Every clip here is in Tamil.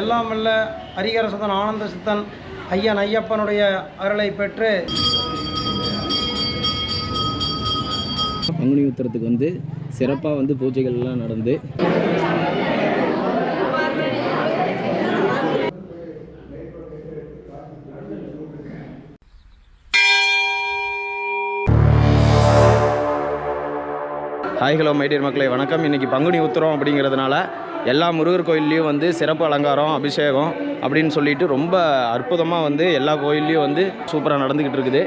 எல்லாம் வல்ல ஹரிகரசுதன் ஆனந்த சித்தன் ஐயன் ஐயப்பனுடைய அருளை பெற்று. பங்குனி உத்திரத்துக்கு வந்து சிறப்பாக வந்து பூஜைகள் எல்லாம் நடந்து. ஹாய் ஹலோ மைடியர் மக்களே. வணக்கம். இன்றைக்கி பங்குனி உத்தரம் அப்படிங்கிறதுனால எல்லா முருகர் கோயில்லையும் வந்து சிறப்பு அலங்காரம் அபிஷேகம் அப்படின்னு சொல்லிட்டு ரொம்ப அற்புதமாக வந்து எல்லா கோயில்லையும் வந்து சூப்பராக நடந்துக்கிட்டு இருக்குது.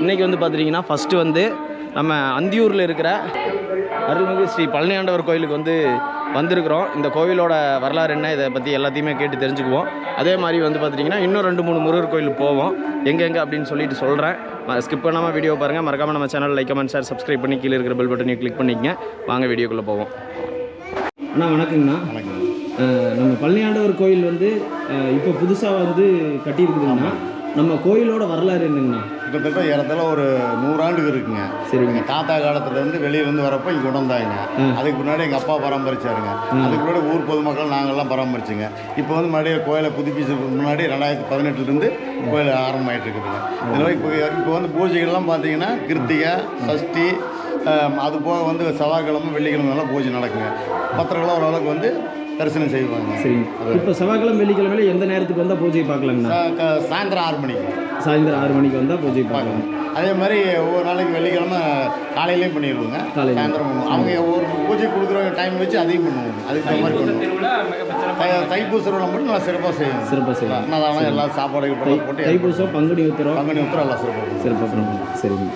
இன்றைக்கி வந்து பார்த்துட்டிங்கன்னா ஃபஸ்ட்டு வந்து நம்ம அந்தியூரில் இருக்கிற அருள்மிகு ஸ்ரீ பழனியாண்டவர் கோயிலுக்கு வந்து வந்திருக்கிறோம். இந்த கோவிலோட வரலாறு என்ன இதை பற்றி எல்லாத்தையுமே கேட்டு தெரிஞ்சுக்குவோம். அதே மாதிரி வந்து பார்த்துட்டிங்கன்னா இன்னும் ரெண்டு மூணு முருகர் கோயிலுக்கு போவோம். எங்கெங்கே அப்படின்னு சொல்லிட்டு சொல்கிறேன் ஸ்கிப் பண்ணாமல் வீடியோ பாருங்கள் மறக்காமல் நம்ம channel like comment share subscribe பண்ணி கீழே இருக்கிற பெல் பட்டனையும் கிளிக் பண்ணிக்கங்க. வாங்க வீடியோக்குள்ளே போவோம். அண்ணா வணக்கங்கண்ணா. நம்ம பழனியாண்டவர் கோயில் வந்து இப்போ புதுசாக வந்து கட்டியிருக்குதுங்கண்ணா. நம்ம கோயிலோட வரலாறு என்னங்கண்ணா? கிட்டத்தட்ட ஏறத்தாழ ஒரு நூறாண்டுக்கு இருக்குங்க. சரிங்க. தாத்தா காலத்துலேருந்து வெளியிலேருந்து வரப்போ இங்கே கொண்டு வந்தாங்க அதுக்கு முன்னாடி எங்கள் அப்பா பராமரிச்சாருங்க. அதுக்கு முன்னாடி ஊர் பொதுமக்கள் நாங்கள்லாம் பராமரிச்சுங்க. இப்போ வந்து மறுபடியும் கோயிலை புதுப்பிச்சதுக்கு முன்னாடி ரெண்டாயிரத்தி பதினெட்டுலேருந்து கோயில் ஆரம்பமாயிட்டு இருக்குதுங்க இதில் இப்போ இப்போ வந்து பூஜைகள்லாம் பார்த்தீங்கன்னா கிருத்திகை சஷ்டி அது போக வந்து செவ்வாய்க்கிழமை வெள்ளிக்கிழமை எல்லாம் பூஜை நடக்குங்க. பத்திரங்களாம் ஓரளவுக்கு வந்து தரிசனம் செய்வாங்க. சரிங்க இப்போ செவ்வாய்க்கிழமை வெள்ளிக்கிழமையில எந்த நேரத்துக்கு வந்தால் பூஜை பார்க்கலாங்கண்ணா சாயந்தரம் ஆறு மணிக்கு. சாயந்தரம் ஆறு மணிக்கு வந்தால் பூஜை பார்க்கலாம். அதே மாதிரி ஒவ்வொரு நாளைக்கு வெள்ளிக்கிழமை காலையிலேயும் பண்ணிடுவோங்க. சாயந்தரம். அவங்க ஒரு பூஜை கொடுக்குற டைம் வச்சு அதையும் பண்ணுவோம் அதுக்கு தகுந்த மாதிரி பண்ணுவோம். தை- தைப்பூச திருவிழா மட்டும் நல்லா சிறப்பாக செய்வோம். சிறப்பாக செய்வோம் அன்னதானம் எல்லாம் சாப்பாடு தை கீப்பாடு போட்டு தைப்பூசம் பங்குனி உத்திரம். பங்குனி உத்தரம் எல்லாம் சிறப்பாக பண்ணுவோம். சிறப்பாக பண்ணுவோம். சரிங்க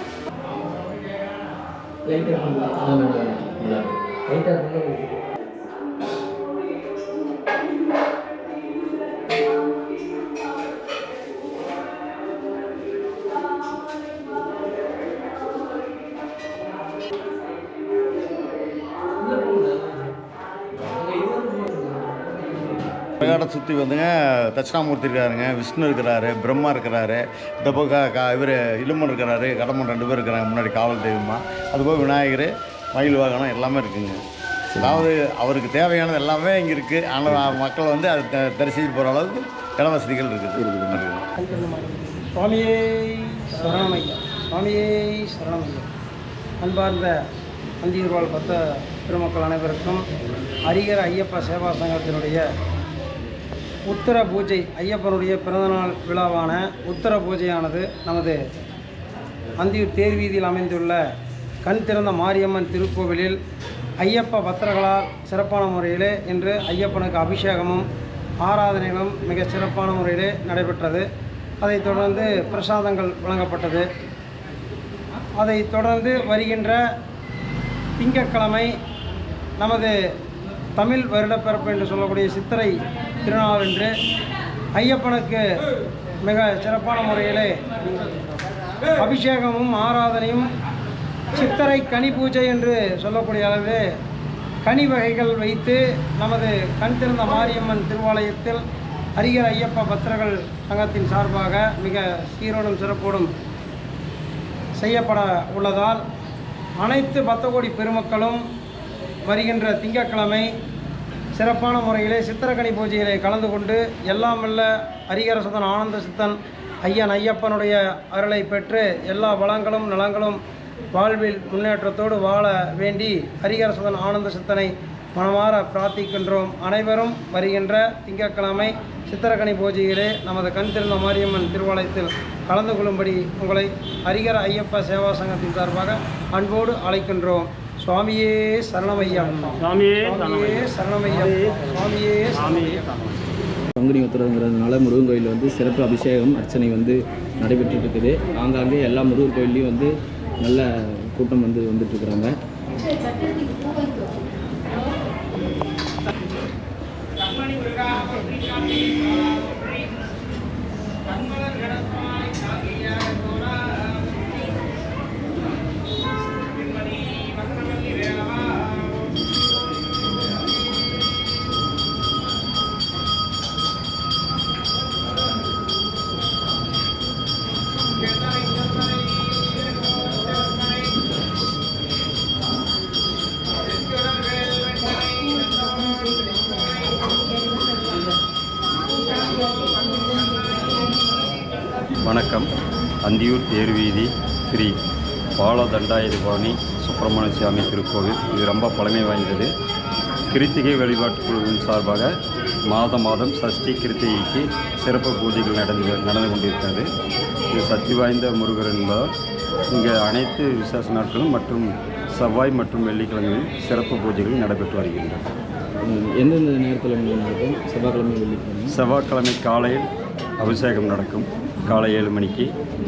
பிரகாடை சுற்றி வந்துங்க தட்சிணாமூர்த்தி இருக்காருங்க விஷ்ணு இருக்கிறாரு பிரம்மா இருக்கிறாரு இந்த பக்கம் இவர் இலுமன் இருக்கிறாரு கடம்பன் ரெண்டு பேர் இருக்கிறாங்க முன்னாடி காவல் தெய்வமாக அதுபோக விநாயகர் மயில் வாகனம் எல்லாமே இருக்குங்க. அதாவது அவருக்கு தேவையானது எல்லாமே இங்கே இருக்குது ஆனால் மக்கள் வந்து அதை த- தரிசித்து போகிற அளவுக்கு இட வசதிகள் இருக்குது. இருக்குது சுவாமியே சரணமையா சுவாமியே சரணமையா அன்பார்ந்த அந்தியூர்வால் பத்த பெருமக்கள் அனைவருக்கும் ஹரிகர ஐயப்ப சேவா சங்கத்தினுடைய உத்தர பூஜை ஐயப்பனுடைய பிறந்தநாள் விழாவான உத்தர பூஜையானது நமது அந்தியூர் தேர்வீதியில் அமைந்துள்ள கண் திறந்த மாரியம்மன் திருக்கோவிலில் ஐயப்ப பக்தர்களால் சிறப்பான முறையிலே இன்று ஐயப்பனுக்கு அபிஷேகமும் ஆராதனைகளும் மிக சிறப்பான முறையிலே நடைபெற்றது. அதைத் தொடர்ந்து பிரசாதங்கள் வழங்கப்பட்டது. அதைத் தொடர்ந்து வருகின்ற திங்கட்கிழமை நமது தமிழ் வருடப்பிறப்பு என்று சொல்லக்கூடிய சித்திரை திருநாள் என்று ஐயப்பனுக்கு மிக சிறப்பான முறையிலே அபிஷேகமும் ஆராதனையும் சித்திரை கனி பூஜை என்று சொல்லக்கூடிய அளவிலே கனி வகைகள் வைத்து நமது கண் திறந்த மாரியம்மன் திருவாலயத்தில் ஹரிகர ஐயப்ப பக்தர்கள் சங்கத்தின் சார்பாக மிக சீரோடும் சிறப்போடும் செய்யப்பட உள்ளதால் அனைத்து பக்தகோடி பெருமக்களும் வருகின்ற திங்கட்கிழமை சிறப்பான முறையிலே சித்திரக்கணி பூஜையிலே கலந்து கொண்டு எல்லாம் வல்ல ஹரிகரசுதன் ஆனந்த சித்தன் ஐயன் ஐயப்பனுடைய அருளை பெற்று எல்லா வளங்களும் நலங்களும் வாழ்வில் முன்னேற்றத்தோடு வாழ வேண்டி ஹரிகரசுதன் ஆனந்த சித்தனை மனமாற பிரார்த்திக்கின்றோம். அனைவரும் வருகின்ற திங்கட்கிழமை சித்திரக்கணி பூஜையிலே நமது கண் திருந்த மாரியம்மன் திருவாலயத்தில் கலந்து கொள்ளும்படி உங்களை ஹரிகர ஐயப்ப சேவா சங்கத்தின் சார்பாக அன்போடு அழைக்கின்றோம். சுவாமியே சரணமையம். சுவாமியே சுவாமியே சரணமையம். சுவாமியே சுவாமியே பங்குனி உத்தரவுங்கிறதுனால முருகன் கோயில் வந்து சிறப்பு அபிஷேகம் அர்ச்சனை வந்து நடைபெற்று இருக்குது ஆங்காங்கே எல்லா முருகன் கோயில்லையும் வந்து நல்ல கூட்டம் வந்து வந்துட்டுருக்குறாங்க. Thank அந்தியூர் தேர்வீதி ஸ்ரீ பால தண்டாயுதபாணி சுப்பிரமணிய சுவாமி திருக்கோவில். இது ரொம்ப பழமை வாய்ந்தது. கிருத்திகை வழிபாட்டு குழுவின் சார்பாக மாதம் மாதம் சஷ்டி கிருத்திகைக்கு சிறப்பு பூஜைகள் நடந்து நடந்து கொண்டிருக்கிறது. இது சக்தி வாய்ந்த முருகர் என்பதால் இங்கே அனைத்து விசேஷ நாட்களும் மற்றும் செவ்வாய் மற்றும் வெள்ளிக்கிழமைகளில் சிறப்பு பூஜைகள் நடைபெற்று வருகின்றன. எந்தெந்த நேரத்தில் நடக்கும்? செவ்வாய்க்கிழமை வெள்ளிக்கிழமை? செவ்வாய்க்கிழமை காலையில் அபிஷேகம் நடக்கும். காலை ஏழு மணிக்கு.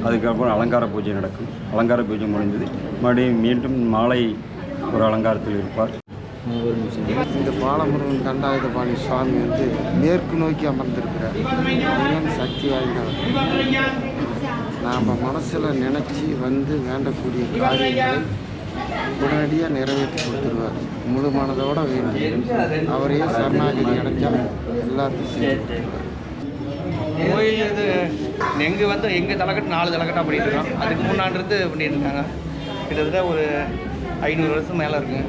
அதுக்கப்புறம் அலங்கார பூஜை நடக்கும். அலங்கார பூஜை முடிந்தது மறுபடியும் மீண்டும் மாலை ஒரு அலங்காரத்தில் இருப்பார். இந்த பாலமுருகன் தண்டாயுதபாணி சுவாமி வந்து மேற்கு நோக்கி அமர்ந்திருக்கிறார். ஏன் சக்தி வாய்ந்தவர். நாம் மனசில் நினச்சி வந்து வேண்டக்கூடிய காரியங்களை உடனடியாக நிறைவேற்றி கொடுத்துருவார். முழு மனதோட வேண்டி அவரையே சரணாகதி அடைஞ்சால் எல்லாத்தையும் செஞ்சு கொடுத்துருவார். கோயில் இது எங்கள் வந்து எங்கள் தலைக்கட்டு நாலு தலைக்கட்டாக பண்ணிட்டு இருக்கோம். அதுக்கு முன்னாடிருந்து பண்ணிட்டு இருக்காங்க. கிட்டத்தட்ட ஒரு ஐநூறு வருஷம் மேலே இருக்குங்க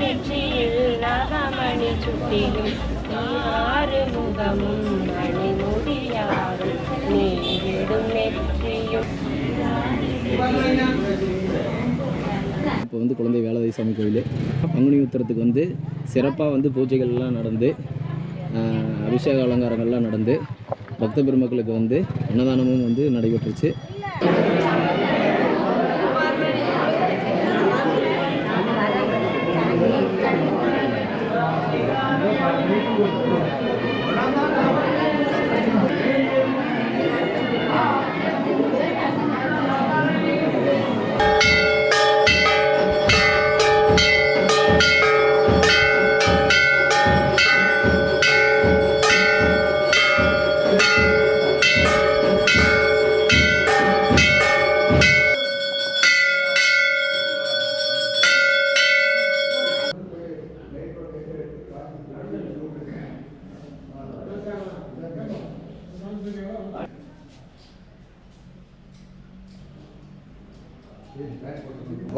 நெற்றியில் நகமணி சுட்டிலும் ஆறு முகமும் மணிமுடியாரும் இப்போ வந்து குழந்தை வேலாதி சாமி கோயில். பங்குனி உத்திரத்துக்கு வந்து சிறப்பாக வந்து பூஜைகள்லாம் நடந்து அபிஷேக அலங்காரங்கள்லாம் நடந்து பக்த பெருமக்களுக்கு வந்து அன்னதானமும் வந்து நடைபெற்றுச்சு.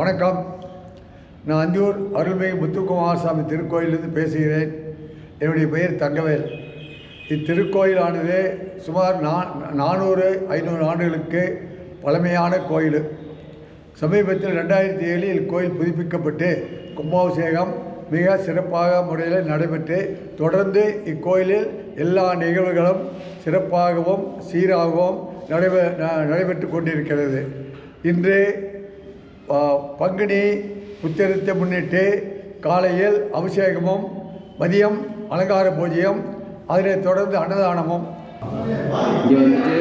வணக்கம். நான் அந்தியூர் அருள்மிகு முத்துக்குமாரசாமி திருக்கோயிலிருந்து பேசுகிறேன். என்னுடைய பெயர் தங்கவேல். இத்திருக்கோயிலானது சுமார் நா நானூறு ஐநூறு ஆண்டுகளுக்கு பழமையான கோயில். சமீபத்தில் ரெண்டாயிரத்தி ஏழில் இக்கோயில் புதுப்பிக்கப்பட்டு கும்பாபிஷேகம் மிக சிறப்பாக முறையில் நடைபெற்று தொடர்ந்து இக்கோயிலில் எல்லா நிகழ்வுகளும் சிறப்பாகவும் சீராகவும் நடைபெ ந- நடைபெற்று கொண்டிருக்கிறது. இன்று பங்குனி உத்திரத்தை முன்னிட்டு காலையில் அபிஷேகமும் மதியம் அலங்கார பூஜையும் அதனைத் தொடர்ந்து அன்னதானமும். இங்கே வந்துட்டு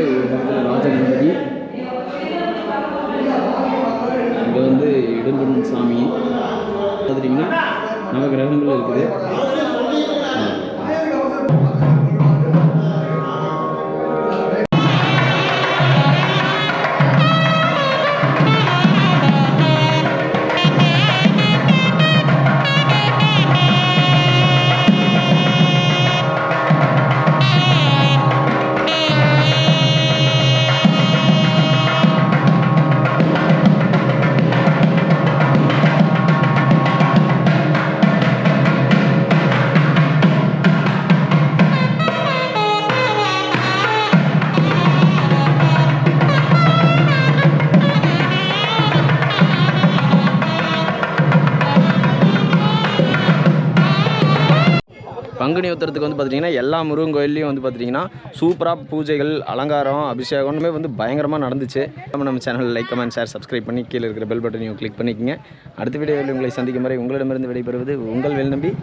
பங்குனி உத்திரத்துக்கு வந்து பார்த்திங்கன்னா எல்லா முருகன் கோயில்லையும் வந்து பார்த்தீங்கன்னா சூப்பராக பூஜைகள் அலங்காரம் அபிஷேகம்னுமே வந்து பயங்கரமாக நடந்துச்சு. நம்ம நம்ம channel like comment share subscribe பண்ணி கீழே இருக்கிற பெல் பட்டனையும் கிளிக் பண்ணிக்கோங்க. அடுத்த வீடியோவில் உங்களை சந்திக்கும் வரை உங்களிடமிருந்து விடைபெறுவது உங்கள் Vel Nambi.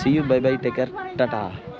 See you bye bye take care tata